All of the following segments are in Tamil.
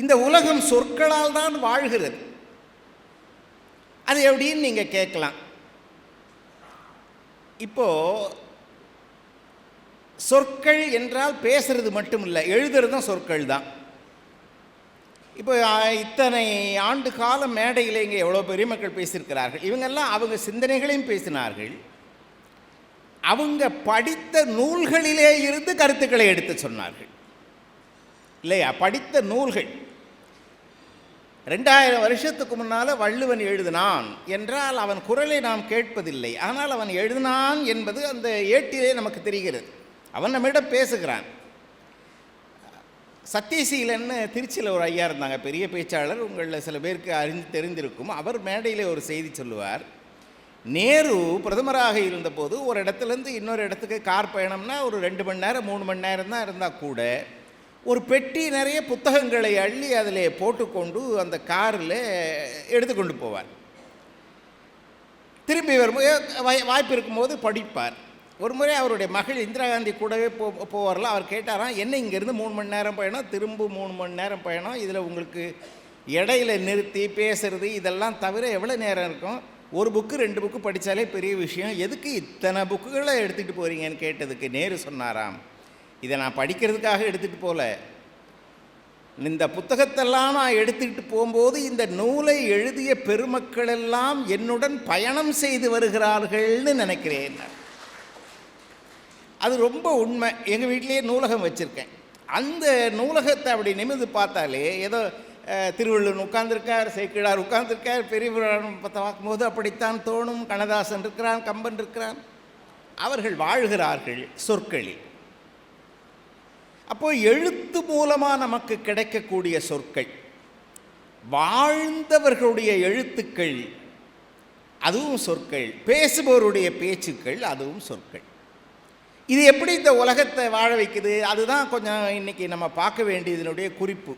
இந்த உலகம் சொற்களால் தான் வாழ்கிறது. அது எப்படின்னு நீங்கள் கேட்கலாம். இப்போ சொற்கள் என்றால் பேசுறது மட்டும் இல்லை எழுதுறதும் சொற்கள் தான். இப்போ இத்தனை ஆண்டு காலம் மேடையில் இங்கே எவ்வளோ பெரிய மக்கள் பேசியிருக்கிறார்கள். இவங்கெல்லாம் அவங்க சிந்தனைகளையும் பேசினார்கள். அவங்க படித்த நூல்களிலே இருந்து கருத்துக்களை எடுத்து சொன்னார்கள். இல்லையா? படித்த நூல்கள். ரெண்டாயிரம் வருஷத்துக்கு முன்னால் வள்ளுவன் எழுதினான் என்றால் அவன் குரலை நாம் கேட்பதில்லை. ஆனால் அவன் எழுதினான் என்பது அந்த ஏட்டிலே நமக்கு தெரிகிறது. அவன் நம்மிடம் பேசுகிறான். சத்தியசீலன்னு திருச்சியில் ஒரு ஐயா இருந்தாங்க பெரிய பேச்சாளர். உங்களில் சில பேருக்கு அறிந்து தெரிந்திருக்கும். அவர் மேடையிலே ஒரு செய்தி சொல்லுவார். நேரு பிரதமராக இருந்தபோது ஒரு இடத்துலேருந்து இன்னொரு இடத்துக்கு கார் பயணம்னா ஒரு ரெண்டு மணி நேரம் மூணு மணி நேரம் தான் இருந்தால் கூட ஒரு பெட்டி நிறைய புத்தகங்களை அள்ளி அதில் போட்டுக்கொண்டு அந்த காரில் எடுத்துக்கொண்டு போவார். திரும்பி வரும்போது வாய்- வாய்ப்பு இருக்கும்போது படிப்பார். ஒரு முறை அவருடைய மகள் இந்திரா காந்தி கூடவே போ போவார்ல அவர் கேட்டாராம் என்ன இங்கேருந்து மூணு மணி நேரம் பயணம்? திரும்ப மூணு மணி நேரம் பயணம்? இதில் உங்களுக்கு இடையில நிறுத்தி பேசுறது இதெல்லாம் தவிர எவ்வளோ நேரம் இருக்கும்? ஒரு புக்கு ரெண்டு புக்கு படித்தாலே பெரிய விஷயம். எதுக்கு இத்தனை புக்குகளை எடுத்துகிட்டு போகிறீங்கன்னு கேட்டதுக்கு நேரு சொன்னாராம். இதை நான் படிக்கிறதுக்காக எடுத்துகிட்டு போகல இந்த புத்தகத்தெல்லாம் நான் எடுத்துக்கிட்டு போகும்போது இந்த நூலை எழுதிய பெருமக்கள் எல்லாம் என்னுடன் பயணம் செய்து வருகிறார்கள்னு நினைக்கிறேன் அது ரொம்ப உண்மை. எங்கள் வீட்டிலேயே நூலகம் வச்சுருக்கேன். அந்த நூலகத்தை அப்படி நிமிர்ந்து பார்த்தாலே ஏதோ திருவள்ளுவன் திருவள்ளுவர் சேக்கிழார் உட்கார்ந்துருக்கார் பெரியபுராணம் பத்த பார்க்கும்போது அப்படித்தான் தோணும். கண்ணதாசன் இருக்கிறான் கம்பன் இருக்கிறான். அவர்கள் வாழ்கிறார்கள் சொற்களில். அப்போ எழுத்து மூலமாக நமக்கு கிடைக்கக்கூடிய சொற்கள். வாழ்ந்தவர்களுடைய எழுத்துக்கள் அதுவும் சொற்கள். பேசுபவருடைய பேச்சுக்கள் அதுவும் சொற்கள். இது எப்படி இந்த உலகத்தை வாழ வைக்குது? அதுதான் கொஞ்சம் இன்னைக்கு நம்ம பார்க்க வேண்டியதனுடைய குறிப்பு.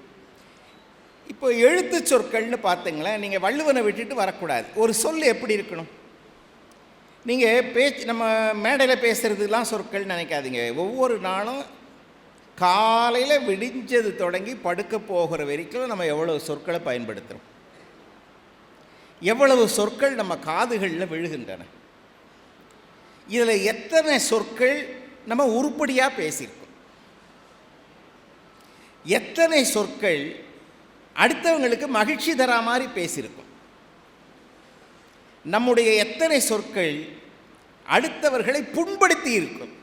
இப்போ எழுத்து சொற்கள்னு பார்த்தீங்களேன் நீங்கள் வள்ளுவனை விட்டுட்டு வரக்கூடாது. ஒரு சொல் எப்படி இருக்கணும்? நீங்கள் பேச்சு நம்ம மேடையில் பேசுகிறதுலாம் சொற்கள் நினைக்காதீங்க. ஒவ்வொரு நாளும் காலையில் விடிஞ்சது தொடங்கி படுக்க போகிற வரைக்கும் நம்ம எவ்வளவு சொற்களை பயன்படுத்துகிறோம் எவ்வளவு சொற்கள் நம்ம காதுகளில் விழுகின்றன? இதில் எத்தனை சொற்கள் நம்ம உருப்படியாக பேசியிருக்கோம்? எத்தனை சொற்கள் அடுத்தவங்களுக்கு மகிழ்ச்சி தரா மாதிரி பேசியிருக்கோம்? நம்முடைய எத்தனை சொற்கள் அடுத்தவர்களை புண்படுத்தி இருக்கும்?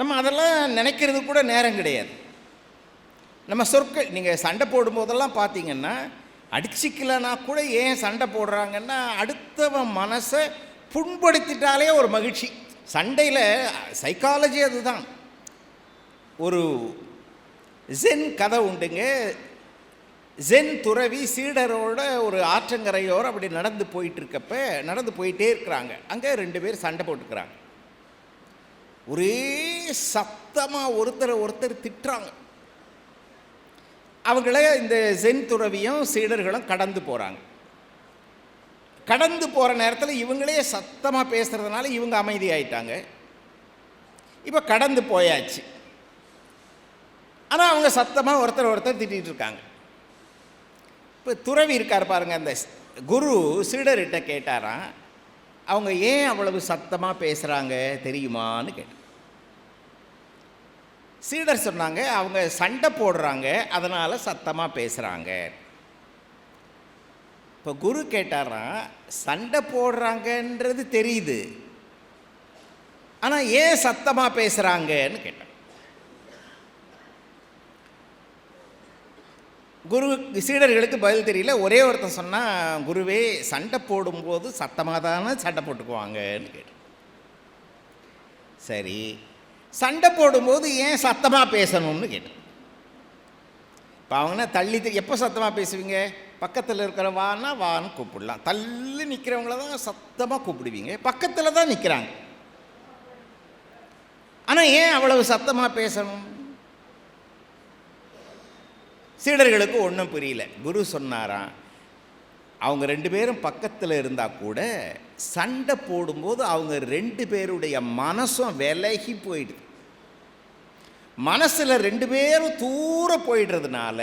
நம்ம அதெல்லாம் நினைக்கிறது கூட நேரம் கிடையாது. நம்ம சொற்கள் நீங்கள் சண்டை போடும்போதெல்லாம் பார்த்தீங்கன்னா அடிச்சிக்கலனா கூட ஏன் சண்டை போடுறாங்கன்னா அடுத்தவன் மனசை புண்படுத்திட்டாலே ஒரு மகிழ்ச்சி. சண்டையில் சைக்காலஜி அதுதான். ஒரு ஜென் கதை உண்டுங்க. ஜென் துறவி சீடரோட ஒரு ஆற்றங்கரையோர் அப்படி நடந்து போயிட்டுருக்கப்ப நடந்து போயிட்டே இருக்கிறாங்க. அங்கே ரெண்டு பேர் சண்டை போட்டுக்கிறாங்க. ஒரே சத்தமாக ஒருத்தரை ஒருத்தர் திட்டுறாங்க. அவங்கள இந்த ஜென் துறவியும் சீடர்களும் கடந்து போகிறாங்க கடந்து போகிற நேரத்தில் இவங்களே சத்தமாக பேசுகிறதுனால இவங்க அமைதியாயிட்டாங்க. இப்போ கடந்து போயாச்சு. ஆனால் அவங்க சத்தமாக ஒருத்தர் ஒருத்தர் திட்டிகிட்டு இருக்காங்க. இப்போ துறவி இருக்கார் பாருங்க அந்த குரு சீடர்கிட்ட கேட்டாராம் அவங்க ஏன் அவ்வளவு சத்தமாக பேசுகிறாங்க தெரியுமான்னு கேட்டார். சீடர் சொன்னாங்க அவங்க சண்டை போடுறாங்க அதனால் சத்தமாக பேசுகிறாங்க இப்போ குரு கேட்டாராம் சண்டை போடுறாங்கன்றது தெரியுது. ஆனால் ஏன் சத்தமாக பேசுகிறாங்கன்னு கேட்டார். குரு சீடர்களுக்கு பதில் தெரியல ஒரே ஒருத்தன் சொன்னால் குருவே சண்டை போடும்போது சத்தமாக தானே சண்டை போட்டுக்குவாங்கன்னு கேட்டான் சரி சண்டை போடும்போது ஏன் சத்தமாக பேசணும்னு கேட்டேன். இப்போ அவங்கன்னா தள்ளி எப்போ சத்தமாக பேசுவீங்க? பக்கத்தில் இருக்கிற வான்னா வான்னு கூப்பிடலாம். தள்ளி நிற்கிறவங்கள தான் சத்தமாக கூப்பிடுவீங்க. பக்கத்தில் தான் நிற்கிறாங்க ஆனால் ஏன் அவ்வளவு சத்தமாக பேசணும்? சீடர்களுக்கு ஒன்றும் புரியல. குரு சொன்னாராம் அவங்க ரெண்டு பேரும் பக்கத்தில் இருந்தால் கூட சண்டை போடும்போது அவங்க ரெண்டு பேருடைய மனசும் விலகி போயிடுது. மனசில் ரெண்டு பேரும் தூர போயிடுறதுனால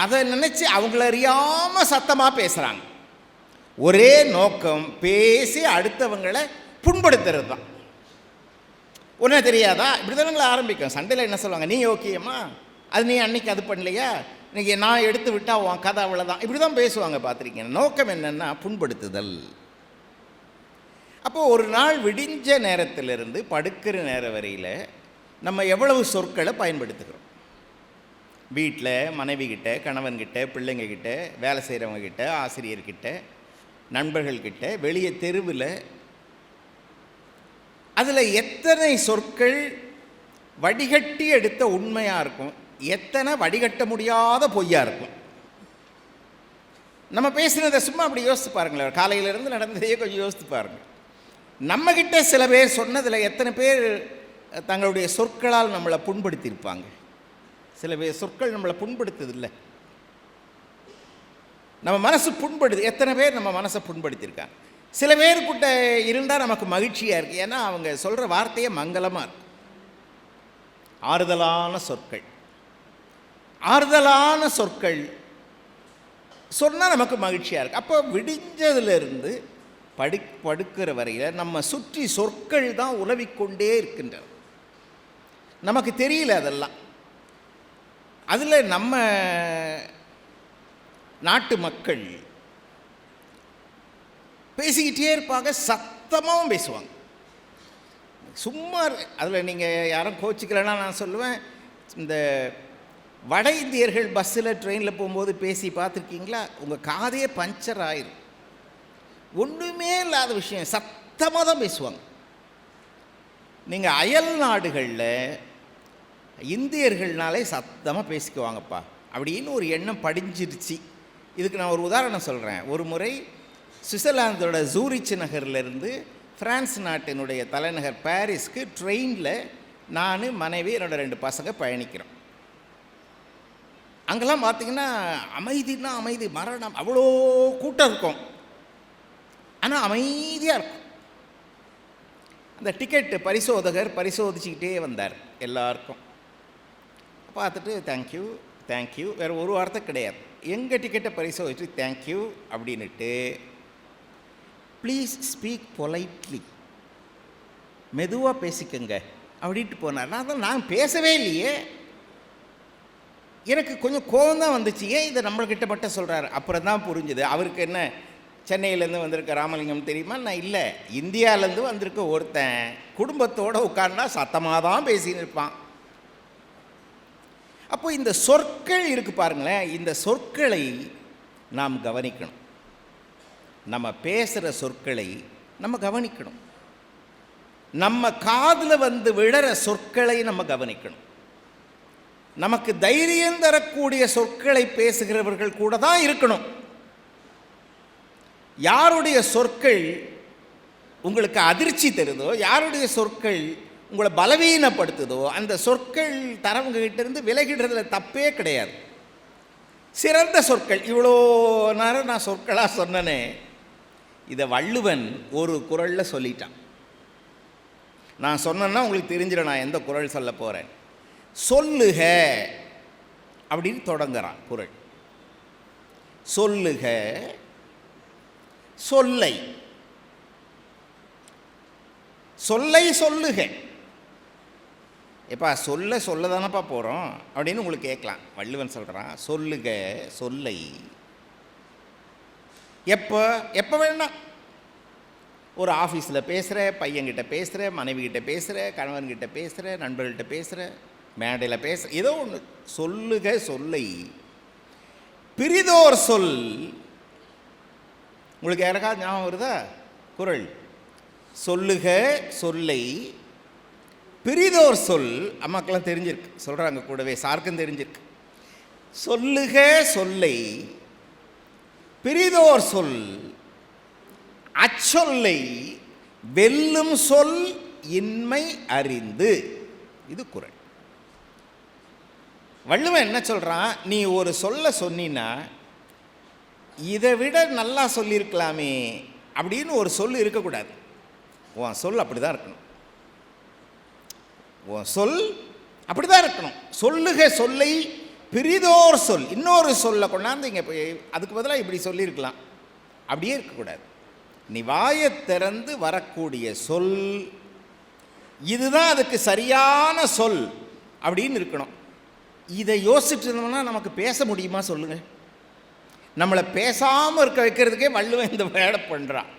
அதை நினச்சி அவங்கள அறியாமல் சத்தமாக பேசுகிறாங்க ஒரே நோக்கம் பேசி அடுத்தவங்களை புண்படுத்துறது தான். ஒன்றே தெரியாதா? இப்படி தானுங்களே ஆரம்பிக்கும். சண்டையில் என்ன சொல்லுவாங்க? நீ ஓகேம்மா? அது நீ அன்னைக்கு அது பண்ணலையா? இன்னைக்கு நான் எடுத்து விட்டால் உன் கதை அவ்வளோதான் இப்படி தான் பேசுவாங்க பார்த்துருக்கீங்க நோக்கம் என்னென்னா புண்படுத்துதல். அப்போ ஒரு நாள் விடிஞ்ச நேரத்திலிருந்து படுக்கிற நேரம் வரையில் நம்ம எவ்வளவு சொற்களை பயன்படுத்துகிறோம்? வீட்டில் மனைவிக்கிட்ட கணவன்கிட்ட பிள்ளைங்கக்கிட்ட வேலை செய்கிறவங்கக்கிட்ட ஆசிரியர்கிட்ட நண்பர்கள்கிட்ட வெளியே தெருவில் அதில் எத்தனை சொற்கள் வடிகட்டி எடுத்த உண்மையாக இருக்கும்? எத்தனை வடிகட்ட முடியாத பொய்யாக இருக்கும்? நம்ம பேசுனதை சும்மா அப்படி யோசித்து பாருங்களேன். காலையிலேருந்து நடந்ததையே கொஞ்சம் யோசித்து பாருங்கள் நம்மக்கிட்ட சில பேர் சொன்னதில் எத்தனை பேர் தங்களுடைய சொற்களால் நம்மளை புண்படுத்தியிருப்பாங்க? சில பேர் சொற்கள் நம்மளை புண்படுத்துதில்லை. நம்ம மனசு புண்படுது. எத்தனை பேர் நம்ம மனசை புண்படுத்தியிருக்காங்க? சில பேர்கிட்ட இருந்தால் நமக்கு மகிழ்ச்சியாக இருக்குது ஏன்னா அவங்க சொல்கிற வார்த்தையே மங்களமாக இருக்கும் ஆறுதலான சொற்கள். ஆறுதலான சொற்கள் சொன்னால் நமக்கு மகிழ்ச்சியாக இருக்குது அப்போ விடிஞ்சதுலேருந்து படு படுக்கிற வரையில் நம்ம சுற்றி சொற்கள் தான் உலவிக்கொண்டே இருக்கின்றன. நமக்கு தெரியல அதெல்லாம். அதில் நம்ம நாட்டு மக்கள் பேசிக்கிட்டே இருப்பாங்க சத்தமாகவும் பேசுவாங்க. சும்மா அதில் நீங்கள் யாரும் கோச்சிக்கலன்னா நான் சொல்லுவேன் இந்த வட இந்தியர்கள் பஸ்ஸில் ட்ரெயினில் போகும்போது பேசி பார்த்துருக்கீங்களா? உங்கள் காதே பஞ்சர் ஆயிரும். ஒன்றுமே இல்லாத விஷயம் சத்தமாக தான் பேசுவாங்க. நீங்கள் அயல் நாடுகளில் இந்தியர்கள்னாலே சத்தமாக பேசிக்குவாங்கப்பா. அப்படின்னு ஒரு எண்ணம் படிஞ்சிருச்சு. இதுக்கு நான் ஒரு உதாரணம் சொல்கிறேன் ஒரு முறை சுவிட்சர்லாந்தோட ஜூரிச் நகர்லேருந்து ஃப்ரான்ஸ் நாட்டினுடைய தலைநகர் பாரிஸ்க்கு ட்ரெயினில் நான் மனைவி என்னோடய ரெண்டு பசங்க பயணிக்கிறோம். அங்கெல்லாம் பார்த்தீங்கன்னா அமைதினா அமைதி மரணம் அவ்வளோ கூட்டம் இருக்கும். ஆனால் அமைதியாக இருக்கும். அந்த டிக்கெட்டு பரிசோதகர் பரிசோதிச்சுக்கிட்டே வந்தார் எல்லாருக்கும். பார்த்துட்டு தேங்க்யூ தேங்க்யூ வேறு ஒரு வார்த்தை கிடையாது. எங்கள் டிக்கெட்டை பரிசோதிச்சு தேங்க்யூ அப்படின்னுட்டு ப்ளீஸ் ஸ்பீக் பொலைட்லி மெதுவாக பேசிக்கங்க. அப்படின்ட்டு போனார். நான் தான் நான் பேசவே இல்லையே. எனக்கு கொஞ்சம் கோபம் தான் வந்துச்சு. ஏன் இதை நம்மள்கிட்ட மட்டும் சொல்கிறாரு அப்புறம் தான் புரிஞ்சுது. அவருக்கு என்ன சென்னையிலேருந்து வந்திருக்க ராமலிங்கம் தெரியுமா? நான் இல்லை. இந்தியாவிலேருந்து வந்திருக்க ஒருத்தன் குடும்பத்தோடு உட்கார்னா சத்தமாக தான் பேசின்னு இருப்பான். அப்போ இந்த சொற்கள் இருக்குது பாருங்களேன். இந்த சொற்களை நாம் கவனிக்கணும். நம்ம பேசுகிற சொற்களை நம்ம கவனிக்கணும். நம்ம காதில் வந்து விழற சொற்களை நம்ம கவனிக்கணும். நமக்கு தைரியம் தரக்கூடிய சொற்களை பேசுகிறவர்கள் கூட தான் இருக்கணும். யாருடைய சொற்கள் உங்களுக்கு அதிர்ச்சி தருதோ யாருடைய சொற்கள் உங்களை பலவீனப்படுத்துதோ அந்த சொற்கள் தரவங்ககிட்டேருந்து இருந்து விலகிடுறதுல தப்பே கிடையாது. சிறந்த சொற்கள் இவ்வளோ நேரம் நான் சொற்களாக சொன்னனே இதை வள்ளுவன் ஒரு குரலில் சொல்லிட்டான். நான் சொன்னேன்னா உங்களுக்கு தெரிஞ்சிடும் நான் எந்த குரல் சொல்ல போகிறேன் சொல்லுக அப்படின்னு தொடங்குறான் குரல். சொல்லுக சொல்லை. சொல்லை சொல்லுக. எப்பா சொல்ல சொல்ல தானப்பா போகிறோம் அப்படின்னு உங்களுக்கு கேட்கலாம். வள்ளுவன் சொல்கிறான் சொல்லுக சொல்லை. எப்போ எப்போ வேணா ஒரு ஆஃபீஸில் பேசுகிற பையன்கிட்ட பேசுகிற மனைவிகிட்ட பேசுகிற கணவன்கிட்ட பேசுகிற நண்பர்கள்கிட்ட பேசுகிற மேடையில் பேச ஏதோ ஒன்று சொல்லுக சொல்லை. பிரிதோர் சொல் உங்களுக்கு யாருக்காவது ஞாபகம் வருதா? குரல். சொல்லுக சொல்லை. பிரிதோர் சொல். அம்மாக்கெல்லாம் தெரிஞ்சிருக்கு. சொல்கிறாங்க கூடவே. சார்க்கும் தெரிஞ்சிருக்கு. சொல்லுக சொல்லை. பிரிதோர் சொல். அச்சொல்லை. வெல்லும் சொல் இன்மை அறிந்து. இது குரல். வள்ளுவன் என்ன சொல்கிறான் நீ ஒரு சொல்ல சொன்னின்னா இதை விட நல்லா சொல்லியிருக்கலாமே அப்படின்னு ஒரு சொல் இருக்கக்கூடாது. உன் சொல் அப்படி தான் இருக்கணும். உன் சொல் அப்படி தான் இருக்கணும். சொல்லுக சொல்லை பிரிதோர் சொல். இன்னொரு சொல்ல கொண்டாந்து இங்கே போய் அதுக்கு பதிலாக இப்படி சொல்லியிருக்கலாம். அப்படியே இருக்கக்கூடாது. நீ திறந்து வரக்கூடிய சொல் இதுதான் அதுக்கு சரியான சொல் அப்படின்னு இருக்கணும். இதை யோசிச்சிருந்தோம்னா நமக்கு பேச முடியுமா சொல்லுங்கள் நம்மளை பேசாமல் இருக்க வைக்கிறதுக்கே வள்ளுவன் இந்த வேலை பண்ணுறான்